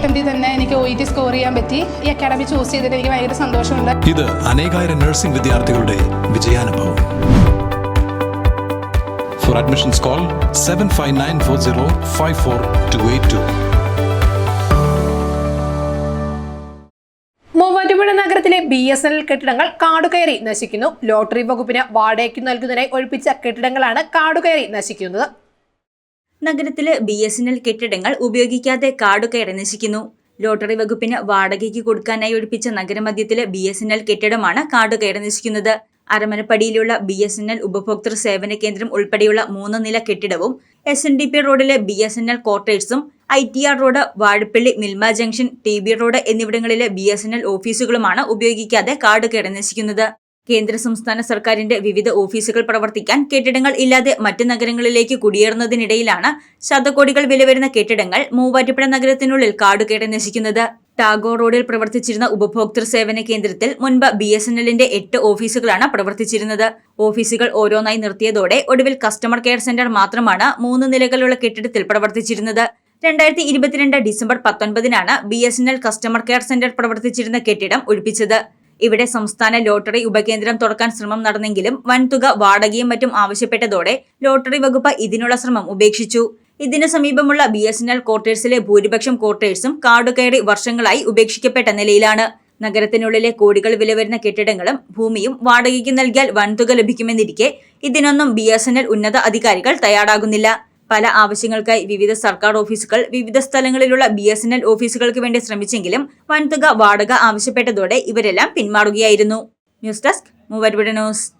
അറ്റംപ്റ്റിൽ തന്നെ എനിക്ക് O E T score ചെയ്യാൻ പറ്റി. ഈ അക്കാഡമി ചൂസ് ചെയ്തിട്ട് എനിക്ക് ഭയങ്കര സന്തോഷമുണ്ട്. ഇത് അനേകായിരം നഴ്സിംഗ് വിദ്യാർത്ഥികളുടെ വിജയാനുഭവം. For admissions call seven five nine four zero five four two eight two Muvattupuzha നഗരത്തിലെ ബി എസ് എൻ എൽ കെട്ടിടങ്ങൾ കാടുകയറി നശിക്കുന്നു. ലോട്ടറി വകുപ്പിന് വാടകയ്ക്ക് നൽകുന്നതിനായി ഒഴിപ്പിച്ച കെട്ടിടങ്ങളാണ് കാടുകയറി നശിക്കുന്നത്. നഗരത്തിലെ ബി എസ് എൻ എൽ കെട്ടിടങ്ങൾ ഉപയോഗിക്കാതെ കാടുകയറി നശിക്കുന്നു ലോട്ടറി വകുപ്പിന് വാടകയ്ക്ക് കൊടുക്കാനായി ഒഴിപ്പിച്ച നഗരമധ്യത്തിലെ ബി എസ് എൻ എൽ കെട്ടിടമാണ് കാടുകയറി നശിക്കുന്നത് അരമനപ്പടിയിലുള്ള ബി എസ് എൻ എൽ ഉപഭോക്തൃ സേവന കേന്ദ്രം ഉൾപ്പെടെയുള്ള മൂന്ന് നില കെട്ടിടവും എസ് എൻ ഡി പി റോഡിലെ B S N L ക്വാർട്ടേഴ്സും I T R road Vazhappally Milma junction T B road എന്നിവിടങ്ങളിലെ ബി എസ് എൻ എൽ ഓഫീസുകളുമാണ് ഉപയോഗിക്കാതെ കാടുകയറി നശിക്കുന്നത് കേന്ദ്ര സംസ്ഥാന സർക്കാരിന്റെ വിവിധ ഓഫീസുകൾ പ്രവർത്തിക്കാൻ കെട്ടിടങ്ങൾ ഇല്ലാതെ മറ്റ് നഗരങ്ങളിലേക്ക് കുടിയേറുന്നതിനിടയിലാണ് ശതകോടികൾ വില വരുന്ന കെട്ടിടങ്ങൾ മൂവാറ്റുപുഴ നഗരത്തിനുള്ളിൽ കാടുകേട നശിക്കുന്നത്. ടാഗോർ റോഡിൽ പ്രവർത്തിച്ചിരുന്ന ഉപഭോക്തൃ സേവന കേന്ദ്രത്തിൽ മുൻപ് ബി എസ് എൻ എല്ലിന്റെ എട്ട് ഓഫീസുകളാണ് പ്രവർത്തിച്ചിരുന്നത്. ഓഫീസുകൾ ഓരോന്നായി നിർത്തിയതോടെ ഒടുവിൽ കസ്റ്റമർ കെയർ സെന്റർ മാത്രമാണ് മൂന്ന് നിലകളുള്ള കെട്ടിടത്തിൽ പ്രവർത്തിച്ചിരുന്നത്. രണ്ടായിരത്തി ഇരുപത്തിരണ്ട് December പത്തൊൻപതിനാണ് B S N L customer care centre പ്രവർത്തിച്ചിരുന്ന കെട്ടിടം ഒഴിപ്പിച്ചത്. ഇവിടെ സംസ്ഥാന ലോട്ടറി ഉപകേന്ദ്രം തുറക്കാൻ ശ്രമം നടന്നെങ്കിലും വൻതുക വാടകയും മറ്റും ആവശ്യപ്പെട്ടതോടെ ലോട്ടറി വകുപ്പ് ഇതിനുള്ള ശ്രമം ഉപേക്ഷിച്ചു. ഇതിനു സമീപമുള്ള ബി എസ് എൻ എൽ ക്വാർട്ടേഴ്സിലെ ഭൂരിപക്ഷം ക്വാർട്ടേഴ്സും കാടുകയറി വർഷങ്ങളായി ഉപേക്ഷിക്കപ്പെട്ട നിലയിലാണ്. നഗരത്തിനുള്ളിലെ കോടികൾ വില വരുന്ന കെട്ടിടങ്ങളും ഭൂമിയും വാടകയ്ക്ക് നൽകിയാൽ വൻതുക ലഭിക്കുമെന്നിരിക്കെ ഇതിനൊന്നും ബി എസ് എൻ എൽ ഉന്നത അധികാരികൾ തയ്യാറാകുന്നില്ല. പല ആവശ്യങ്ങൾക്കായി വിവിധ സർക്കാർ ഓഫീസുകൾ വിവിധ സ്ഥലങ്ങളിലുള്ള ബി എസ് എൻ എൽ ഓഫീസുകൾക്ക് വേണ്ടി ശ്രമിച്ചെങ്കിലും വൻതുക വാടക ആവശ്യപ്പെട്ടതോടെ ഇവരെല്ലാം പിന്മാറുകയായിരുന്നു. ന്യൂസ് ഡെസ്ക് മൂവരുടെ ന്യൂസ്.